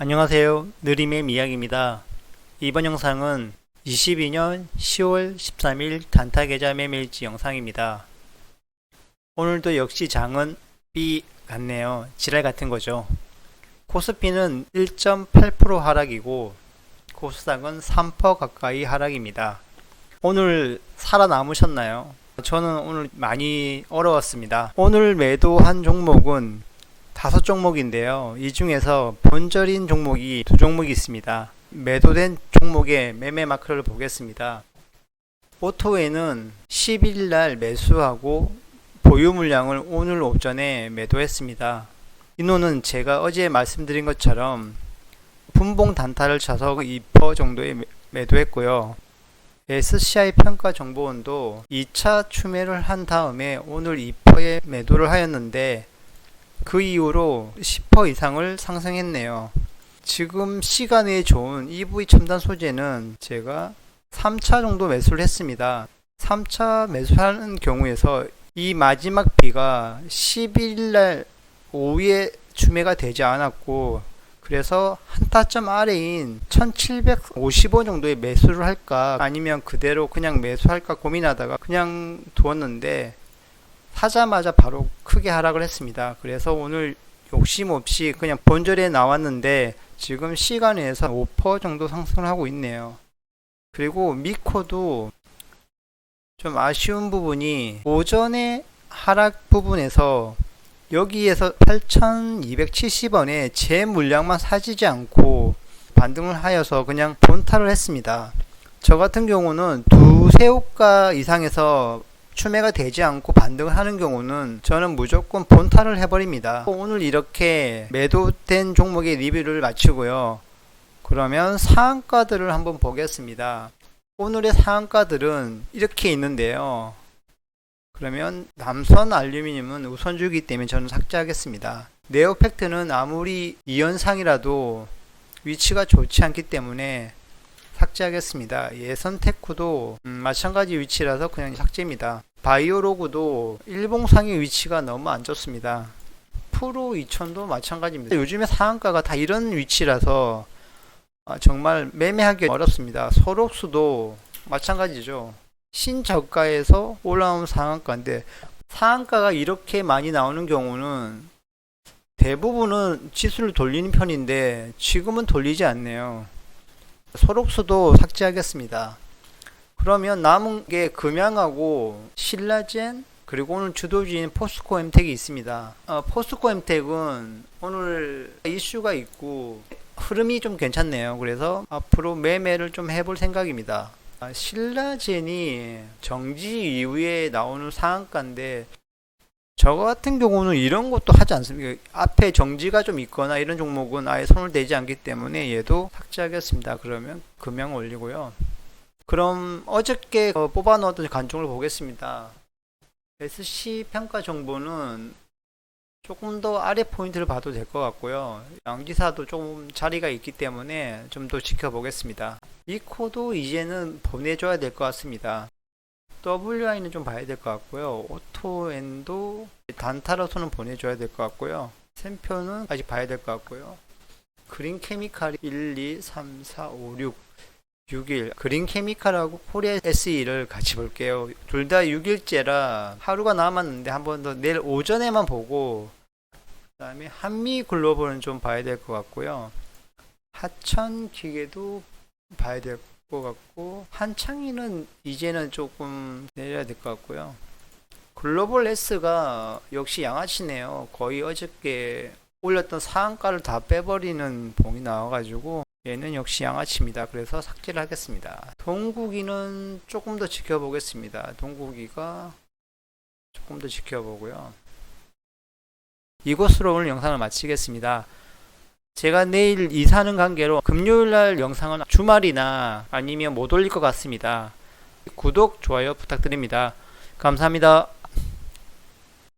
안녕하세요. 느림의 미약입니다. 이번 영상은 22년 10월 13일 단타 계좌 매매일지 영상입니다. 오늘도 역시 장은 B 같네요. 지랄 같은 거죠. 코스피는 1.8% 하락이고 코스닥은 3% 가까이 하락입니다. 오늘 살아남으셨나요? 저는 오늘 많이 어려웠습니다. 오늘 매도한 종목은 다섯 종목인데요. 이 중에서 본절인 종목이 두 종목이 있습니다. 매도된 종목의 매매 마크를 보겠습니다. 오토에는 10일 날 매수하고 보유 물량을 오늘 오전에 매도했습니다. 인호는 제가 어제 말씀드린 것처럼 분봉 단타를 쳐서 2% 정도에 매- 매도했고요. SCI 평가 정보원도 2차 추매를 한 다음에 오늘 2%에 매도를 하였는데 그 이후로 10% 이상을 상승했네요. 지금 시간에 좋은 EV 첨단 소재는 제가 3차 정도 매수를 했습니다. 3차 매수하는 경우에서 이 마지막 비가 10일 날 오후에 추매가 되지 않았고 그래서 한 타점 아래인 1750원 정도에 매수를 할까 아니면 그대로 그냥 매수할까 고민하다가 그냥 두었는데 사자마자 바로 크게 하락을 했습니다. 그래서 오늘 욕심 없이 그냥 본절에 나왔는데 지금 시간에서 5% 정도 상승을 하고 있네요. 그리고 미코도 좀 아쉬운 부분이 오전에 하락 부분에서 여기에서 8,270원에 제 물량만 사지지 않고 반등을 하여서 그냥 본타를 했습니다. 저 같은 경우는 두세 호가 이상에서 추매가 되지 않고 반등을 하는 경우는 저는 무조건 본타를 해버립니다. 오늘 이렇게 매도된 종목의 리뷰를 마치고요. 그러면 상한가들을 한번 보겠습니다. 오늘의 상한가들은 이렇게 있는데요. 그러면 남선 알루미늄은 우선주기 때문에 저는 삭제하겠습니다. 네오팩트는 아무리 이연상이라도 위치가 좋지 않기 때문에 삭제하겠습니다. 예선 테크도 음, 마찬가지 위치라서 그냥 삭제입니다. 바이오로그도 일봉상의 위치가 너무 안 좋습니다. 프로 2000도 마찬가지입니다. 요즘에 상한가가 다 이런 위치라서 아, 정말 매매하기 어렵습니다. 소록수도 마찬가지죠. 신저가에서 올라온 상한가인데 상한가가 이렇게 많이 나오는 경우는 대부분은 지수를 돌리는 편인데 지금은 돌리지 않네요. 소록수도 삭제하겠습니다. 그러면 남은 게 금양하고 신라젠 그리고 오늘 주도주인 포스코 엠텍이 있습니다. 어, 포스코 엠텍은 오늘 이슈가 있고 흐름이 좀 괜찮네요. 그래서 앞으로 매매를 좀 해볼 생각입니다. 아, 신라젠이 정지 이후에 나오는 상한가인데 저 같은 경우는 이런 것도 하지 않습니다. 앞에 정지가 좀 있거나 이런 종목은 아예 손을 대지 않기 때문에 얘도 삭제하겠습니다. 그러면 금양 올리고요. 그럼 어저께 어, 뽑아 넣었던 관종을 보겠습니다. SC 평가 정보는 조금 더 아래 포인트를 봐도 될 것 같고요. 양기사도 좀 자리가 있기 때문에 좀 더 지켜보겠습니다. 이 코도 이제는 보내줘야 될 것 같습니다. WI는 좀 봐야 될 것 같고요. 오토엔도 단타로서는 보내줘야 될 것 같고요. 샘표는 아직 봐야 될 것 같고요. 그린 케미칼이 1, 2, 3, 4, 5, 6, 6일. 그린 케미칼하고 코리아 SE를 같이 볼게요. 둘 다 6일째라 하루가 남았는데 한 번 더 내일 오전에만 보고 그 다음에 한미 글로벌은 좀 봐야 될 것 같고요. 하천 기계도 봐야 될 것 같고 한창이는 이제는 조금 내려야 될 것 같고요. 글로벌 S가 역시 양아치네요. 거의 어저께 올렸던 상한가를 다 빼버리는 봉이 나와가지고 얘는 역시 양아치입니다. 그래서 삭제를 하겠습니다. 동국이는 조금 더 지켜보겠습니다. 동국이가 조금 더 지켜보고요. 이것으로 오늘 영상을 마치겠습니다. 제가 내일 이사하는 관계로 금요일 날 영상은 주말이나 아니면 못 올릴 것 같습니다. 구독, 좋아요 부탁드립니다. 감사합니다.